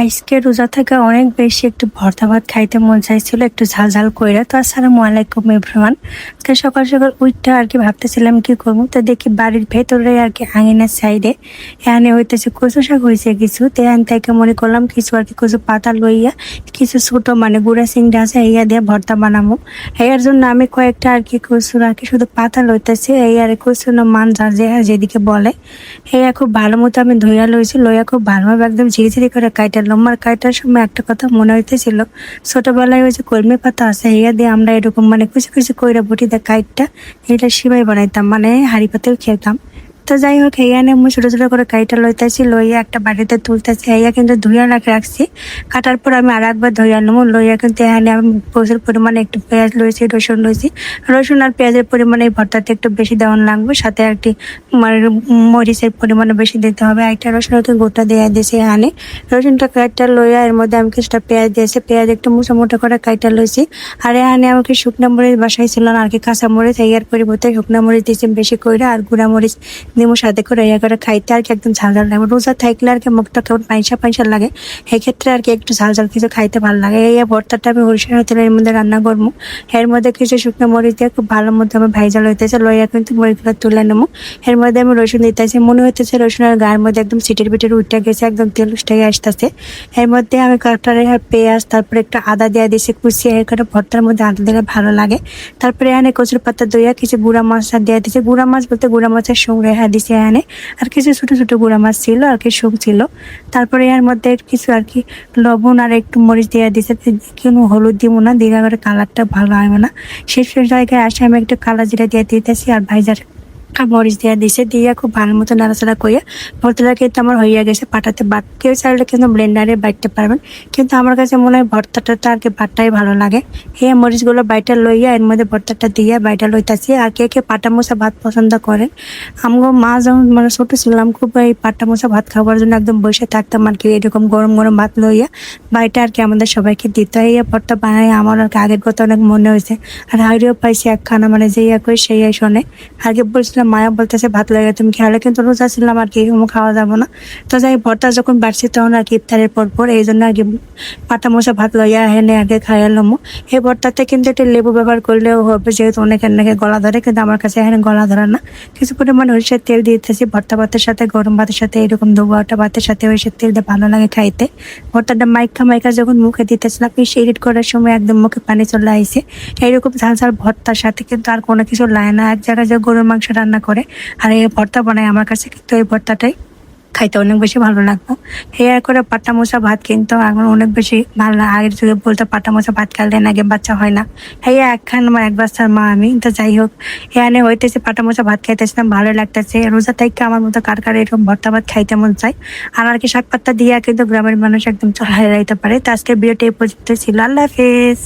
আজকে রোজা থেকে অনেক বেশি একটু ভর্তা ভাত খাইতে মন চাইছিল, একটু ঝাল ঝাল কইরা। তো আসসালামু আলাইকুম এভরিওয়ান তো সকাল সকাল উঠতে আর কি ভাবতেছিলাম কি করব, তো দেখি বাড়ির ভেতরে আর কি আঙিনার সাইডে এখানে হইতেছে কচু শাক হয়েছে কিছু। তো এখান থেকে মনে করলাম কিছু আর কি কচু পাতা লইয়া, কিছু ছোট মানে গুঁড়া সিংড়া আছে, এইয়া দিয়ে ভর্তা বানাবো। এর জন্য আমি কয়েকটা আর কি কচুর আর কি শুধু পাতা লইতেছি, এই আর কচু না মান যার যে যেদিকে বলে। এই খুব ভালো মতো আমি ধুইয়া লইছি, লইয়া খুব ভালোভাবে একদম ঝিরি ঝিরি করে কাইটা লম্বার কাটার সময় একটা কথা মনে হইতেছিল। ছোটবেলায় ওই যে কলমি পাতা আছে হেয়া দিয়ে আমরা এরকম মানে কুচি কুচি কইরা বটি দেয় কাইটটা এটা সিবাই বানাইতাম মানে হাড়ি পাতেও খেতাম তো যাই হোক, এইখানে আমি ছোটো ছোটো করে কাইটা লইতেছি, লইয়া একটা বাড়িতে তুলতেছি, এইয়া কিন্তু ধুইয়া রাখে রাখছি। কাটার পর আমি আর একবার ধুইয়া নেব। লইয়া কিন্তু এখানে আমি প্রচুর পরিমাণে একটু পেঁয়াজ লইছি, রসুন লইছি। রসুন আর পেঁয়াজের পরিমাণে এই ভর্তাতে একটু বেশি দেওয়ান লাগবে। সাথে একটি মানে মরিচের পরিমাণে বেশি দিতে হবে। একটা রসুন হয়তো গোটা দেওয়া দিয়েছি এখানে। রসুনটা কাইটা লইয়া এর মধ্যে আমি কিছুটা পেঁয়াজ দিয়েছি। পেঁয়াজ একটু মোটা মোটা করে কাইটা লইছি। আর এখানে আমাকে শুকনো মরিচ বাসায় ছিল না, আর কি কাঁচা মরিচ এর পরিবর্তে শুকনো মরিচ দিয়েছি বেশি করে আর গুঁড়া মরিচ নিমু সাথে করে, ইয়া করে খাইতে আর কি একদম ঝাল ঝাল লাগবে রোজা থাকলে আর কি মুখটা কেমন পাইসা পাইসা লাগে। সেক্ষেত্রে আর কি একটু ঝাল ঝাল কিছু খাইতে ভালো লাগে। এই ভর্তাটা আমি সরিষার তেলের মধ্যে রান্না করব। এর মধ্যে কিছু শুকনো মরিচ দিয়ে খুব ভালো মধ্যে আমি ভাইজা হইতেছে লইয়া কিন্তু মরিচগুলো তুলে নেব। এর মধ্যে আমি রসুন দিতেছি মনে হইতেছে রসুনের গায়ের মধ্যে একদম সিটির বিটির উঠে গেছে, একদম তেল উঠে আসতেছে। এর মধ্যে আমি কাটারে পেঁয়াজ, তারপরে একটু আদা দিয়ে দিয়েছি কুচিয়ে এখানে ভর্তার মধ্যে আদা দিলে ভালো লাগে। তারপরে এখানে কচুর পাতা দইয়া কিছু গুঁড়া মাছ দিয়ে দিয়েছে গুঁড়া মাছ বলতে গুঁড়া মাছের সঙ্গে হ্যাঁ দিছে এখানে আর কিছু ছোট ছোট গুঁড়া মাছ ছিল, আর কি শুক ছিল। তারপরে এর মধ্যে কিছু আর কি লবণ আর একটু মরিচ দিয়ে দিছে। কোনো হলুদ দিব না, দিলে করে কালারটা ভালো হয় না। শেষ জায়গায় আসে, আমি একটু কালা জিরা দিয়ে দিতেছি, আর ভাইজার মরিচ দিয়ে দিছে, দিয়ে খুব ভালো মতো নাড়াচাড়া করিয়া ভর্তাটা কিন্তু আমার হইয়া গেছে পাটাতে বাট কেউ চাইলে কিন্তু ব্লেন্ডারে বাটতে পারবেন, কিন্তু আমার কাছে মনে হয় ভর্তাটা তো আর কি বাটটাই ভালো লাগে। এই মরিচগুলো বাইটা লইয়া এর মধ্যে ভর্তাটা দিয়ে বাইটা লইতাছি, আর কে কে পাটা মশা ভাত পছন্দ করেন, আমগো মা যখন মানে ছোট ছিলাম, খুব এই পাটা মশা ভাত খাবার জন্য একদম বসে থাকতাম আর কি, এরকম গরম গরম ভাত লইয়া বাইটা আর কি আমাদের সবাইকে দিত। এই ভর্তা বানাই আমার আর কি আগের কথা অনেক মনে হয়েছে, আর হাইরেও পাইছি একখানা মানে যে ইয়া করে সেই শোনে। আগে বলছিলাম মায়া বলতেছে, ভাত লাগে, তুমি খেয়ালে কিন্তু রোজা ছিলাম আর কি এরকম খাওয়া যাব না। তো যাই ভর্তা যখন বাড়ছি তখন আর কি ইফতারের পর পর এই জন্য আর কি পাটা মশা ভাত লইয়া হেনে আগে খাইয়া খাইয়ালাম এই ভর্তাতে কিন্তু একটু লেবু ব্যবহার করলেও হবে, যেহেতু অনেকের নাকি গলা ধরে, কিন্তু আমার কাছে এখানে গলা ধরে না। কিছু পরিমাণে সরিষার তেল দিতেছি, ভর্তা ভাতের সাথে, গরম ভাতের সাথে, এরকম দুবারটা ভাতের সাথে সরিষার তেল দিয়ে ভালো লাগে খাইতে। ভর্তাটা মাইকা মাইকা যখন মুখে দিতেছিলাম আপনি এডিট করার সময় একদম মুখে পানি চলে আইসে এইরকম ঝাল ঝাল ভর্তার সাথে কিন্তু আর কোনো কিছু লাগে না। এক জায়গায় যে গরুর মাংস রান্না করে। আর এই ভর্তা বানায় আমার কাছে কিন্তু এই ভর্তাটাই খাইতে অনেক বেশি ভালো লাগতো। হেয়ার করে পাটা মশা ভাত কিন্তু এখন অনেক বেশি ভালো লাগে। আগের যুগে বলতো পাটা মশা ভাত খেলে নাকি বাচ্চা হয় না। এই একখান আমার এক বাচ্চার মা আমি, তো যাই হোক। এখানে হইতেছে পাটা মশা ভাত খাইতেছিলাম, ভালো লাগতেছে। রোজা থেকে আমার মতো কার কার এরকম ভর্তা ভাত খাইতে মন চাই আর আর কি শাক পাত্তা দিয়ে কিন্তু গ্রামের মানুষ একদম চড়াই যাইতে পারে। তো আজকে বিয়েটা এই পর্যন্ত ছিল আল্লাহ হাফেজ।